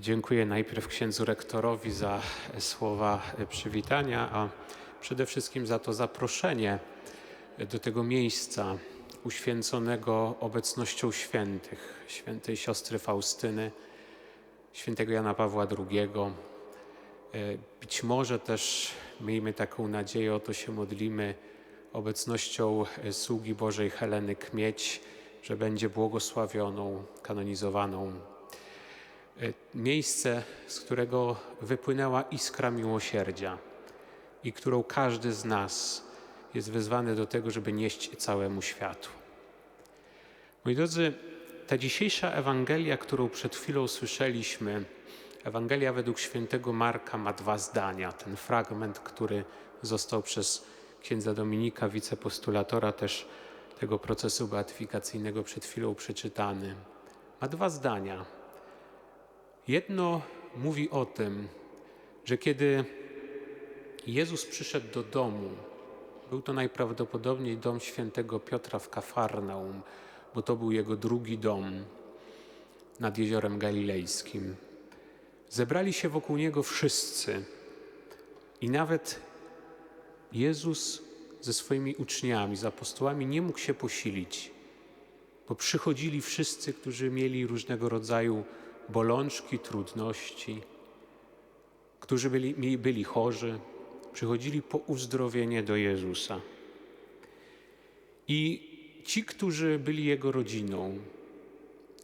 Dziękuję najpierw księdzu rektorowi za słowa przywitania, a przede wszystkim za to zaproszenie do tego miejsca uświęconego obecnością świętych, świętej siostry Faustyny, świętego Jana Pawła II. Być może też miejmy taką nadzieję, o to się modlimy, obecnością sługi Bożej Heleny Kmieć, że będzie błogosławioną, kanonizowaną miejsce, z którego wypłynęła iskra miłosierdzia i którą każdy z nas jest wezwany do tego, żeby nieść całemu światu. Moi drodzy, ta dzisiejsza Ewangelia, którą przed chwilą słyszeliśmy, Ewangelia według świętego Marka ma dwa zdania. Ten fragment, który został przez księdza Dominika, wicepostulatora też tego procesu beatyfikacyjnego przed chwilą przeczytany, ma dwa zdania. Jedno mówi o tym, że kiedy Jezus przyszedł do domu, był to najprawdopodobniej dom świętego Piotra w Kafarnaum, bo to był jego drugi dom nad jeziorem galilejskim. Zebrali się wokół niego wszyscy i nawet Jezus ze swoimi uczniami, z apostołami nie mógł się posilić, bo przychodzili wszyscy, którzy mieli różnego rodzaju bolączki, trudności, którzy byli, byli chorzy, przychodzili po uzdrowienie do Jezusa. I ci, którzy byli Jego rodziną,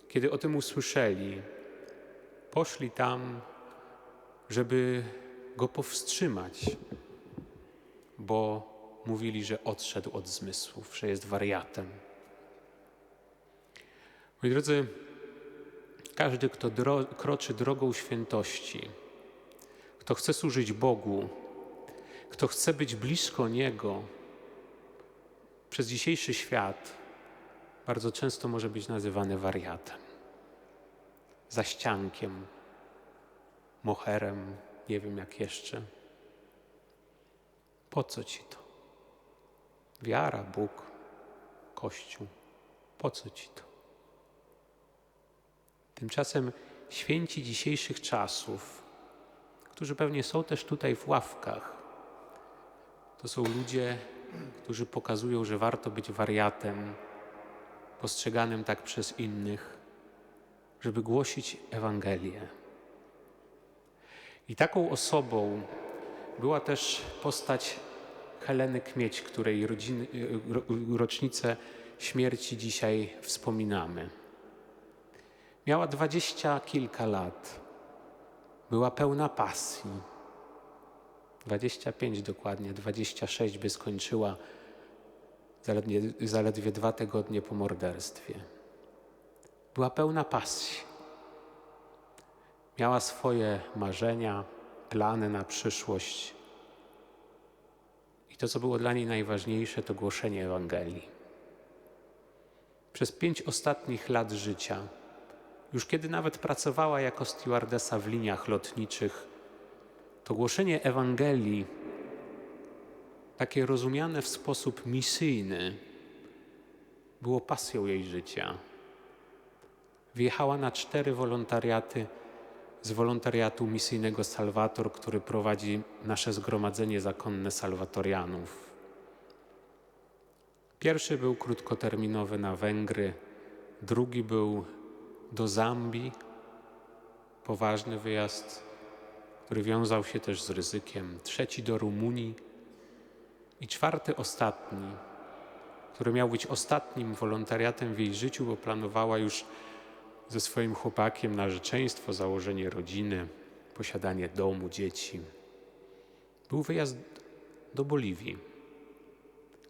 kiedy o tym usłyszeli, poszli tam, żeby Go powstrzymać, bo mówili, że odszedł od zmysłów, że jest wariatem. Moi drodzy, każdy, kto dro kroczy drogą świętości, kto chce służyć Bogu, kto chce być blisko Niego, przez dzisiejszy świat bardzo często może być nazywany wariatem, zaściankiem, moherem, nie wiem jak jeszcze. Po co ci to? Wiara, Bóg, Kościół. Po co ci to? Tymczasem święci dzisiejszych czasów, którzy pewnie są też tutaj w ławkach, to są ludzie, którzy pokazują, że warto być wariatem, postrzeganym tak przez innych, żeby głosić Ewangelię. I taką osobą była też postać Heleny Kmieć, której rocznicę śmierci dzisiaj wspominamy. Miała dwadzieścia kilka lat. Była pełna pasji. Dwadzieścia pięć dokładnie, dwadzieścia sześć by skończyła zaledwie, zaledwie dwa tygodnie po morderstwie. Była pełna pasji. Miała swoje marzenia, plany na przyszłość. I to, co było dla niej najważniejsze, to głoszenie Ewangelii. Przez pięć ostatnich lat życia już kiedy nawet pracowała jako stewardesa w liniach lotniczych, to głoszenie Ewangelii, takie rozumiane w sposób misyjny, było pasją jej życia. Wjechała na cztery wolontariaty z wolontariatu misyjnego Salwator, który prowadzi nasze zgromadzenie zakonne Salwatorianów. Pierwszy był krótkoterminowy na Węgry, drugi był do Zambii. Poważny wyjazd, który wiązał się też z ryzykiem. Trzeci do Rumunii. I czwarty, ostatni, który miał być ostatnim wolontariatem w jej życiu, bo planowała już ze swoim chłopakiem narzeczeństwo, założenie rodziny, posiadanie domu, dzieci. Był wyjazd do Boliwii,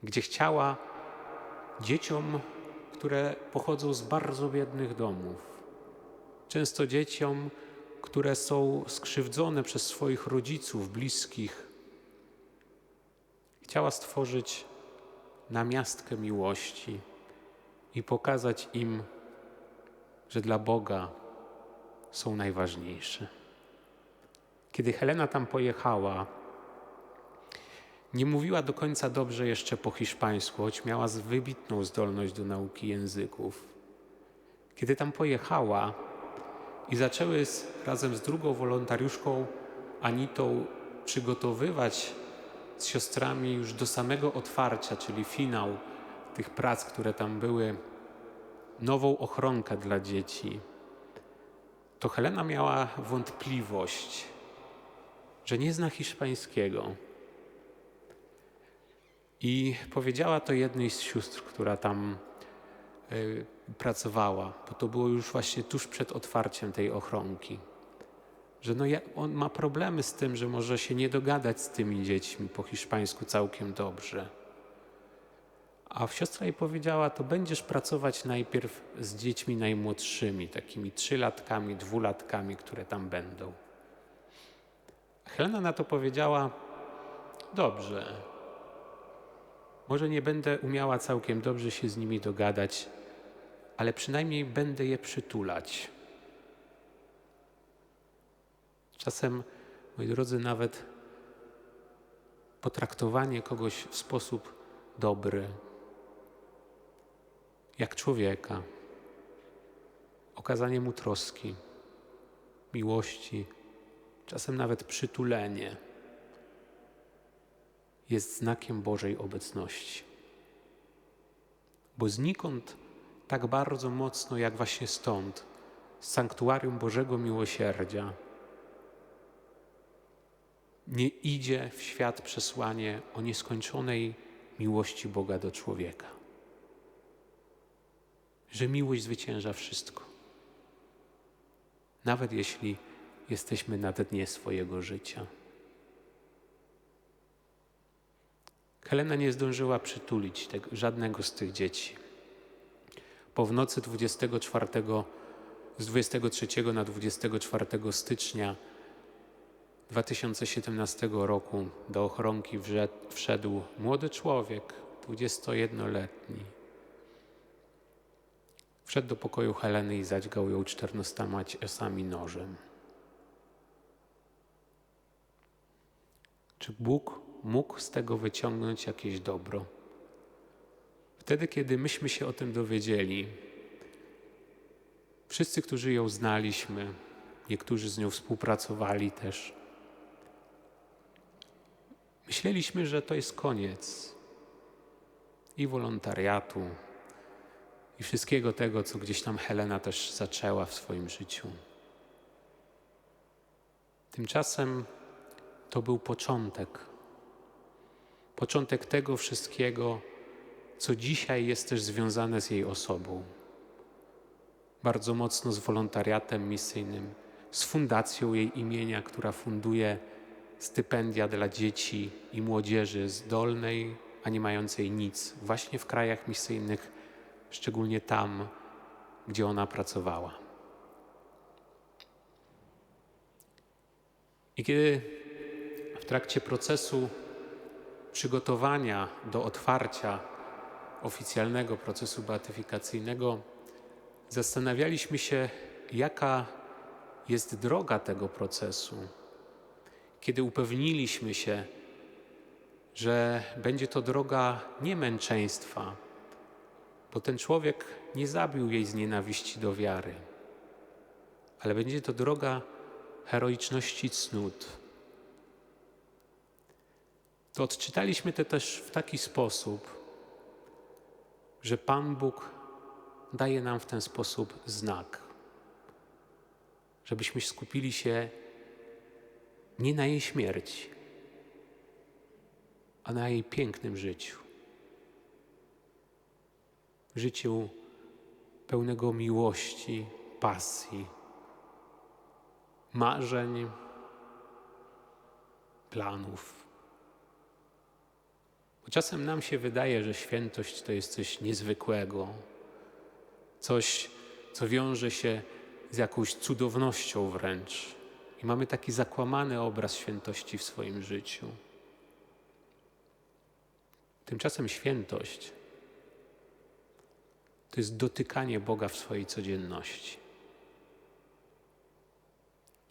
gdzie chciała dzieciom które pochodzą z bardzo biednych domów. Często dzieciom, które są skrzywdzone przez swoich rodziców, bliskich. Chciała stworzyć namiastkę miłości i pokazać im, że dla Boga są najważniejsze. Kiedy Helena tam pojechała, nie mówiła do końca dobrze jeszcze po hiszpańsku, choć miała wybitną zdolność do nauki języków. Kiedy tam pojechała, i zaczęły z, razem z drugą wolontariuszką Anitą przygotowywać z siostrami już do samego otwarcia, czyli finał tych prac, które tam były, nową ochronkę dla dzieci, to Helena miała wątpliwość, że nie zna hiszpańskiego. I powiedziała to jednej z sióstr, która tam y, pracowała, bo to było już właśnie tuż przed otwarciem tej ochronki, że no on ma problemy z tym, że może się nie dogadać z tymi dziećmi po hiszpańsku całkiem dobrze. A siostra jej powiedziała, to będziesz pracować najpierw z dziećmi najmłodszymi, takimi trzylatkami, dwulatkami, które tam będą. Helena na to powiedziała, dobrze, może nie będę umiała całkiem dobrze się z nimi dogadać, ale przynajmniej będę je przytulać. Czasem, moi drodzy, nawet potraktowanie kogoś w sposób dobry, jak człowieka, okazanie mu troski, miłości, czasem nawet przytulenie jest znakiem Bożej obecności. Bo znikąd tak bardzo mocno, jak właśnie stąd, z sanktuarium Bożego Miłosierdzia, nie idzie w świat przesłanie o nieskończonej miłości Boga do człowieka. Że miłość zwycięża wszystko. Nawet jeśli jesteśmy na dnie swojego życia. Helena nie zdążyła przytulić tego, żadnego z tych dzieci. Po w nocy 24, z 23 na 24 stycznia 2017 roku do ochronki wszedł młody człowiek, 21-letni. Wszedł do pokoju Heleny i zadźgał ją czternastoma ciosami nożem. Czy Bóg mógł z tego wyciągnąć jakieś dobro? Wtedy, kiedy myśmy się o tym dowiedzieli, wszyscy, którzy ją znaliśmy, niektórzy z nią współpracowali też, myśleliśmy, że to jest koniec i wolontariatu, i wszystkiego tego, co gdzieś tam Helena też zaczęła w swoim życiu. Tymczasem to był początek. Początek tego wszystkiego, co dzisiaj jest też związane z jej osobą. Bardzo mocno z wolontariatem misyjnym, z fundacją jej imienia, która funduje stypendia dla dzieci i młodzieży zdolnej, a nie mającej nic, właśnie w krajach misyjnych, szczególnie tam, gdzie ona pracowała. I kiedy w trakcie procesu przygotowania do otwarcia oficjalnego procesu beatyfikacyjnego zastanawialiśmy się, jaka jest droga tego procesu. Kiedy upewniliśmy się, że będzie to droga nie męczeństwa, bo ten człowiek nie zabił jej z nienawiści do wiary, ale będzie to droga heroiczności cnót. To odczytaliśmy to też w taki sposób, że Pan Bóg daje nam w ten sposób znak, żebyśmy skupili się nie na jej śmierci, a na jej pięknym życiu. Życiu pełnego miłości, pasji, marzeń, planów. Czasem nam się wydaje, że świętość to jest coś niezwykłego, coś, co wiąże się z jakąś cudownością wręcz. I mamy taki zakłamany obraz świętości w swoim życiu. Tymczasem świętość to jest dotykanie Boga w swojej codzienności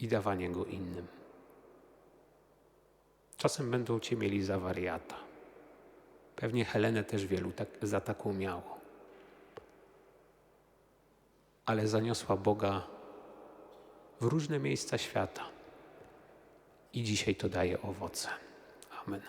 i dawanie Go innym. Czasem będą Cię mieli za wariata. Pewnie Helenę też wielu tak, za taką miało. Ale zaniosła Boga w różne miejsca świata. I dzisiaj to daje owoce. Amen.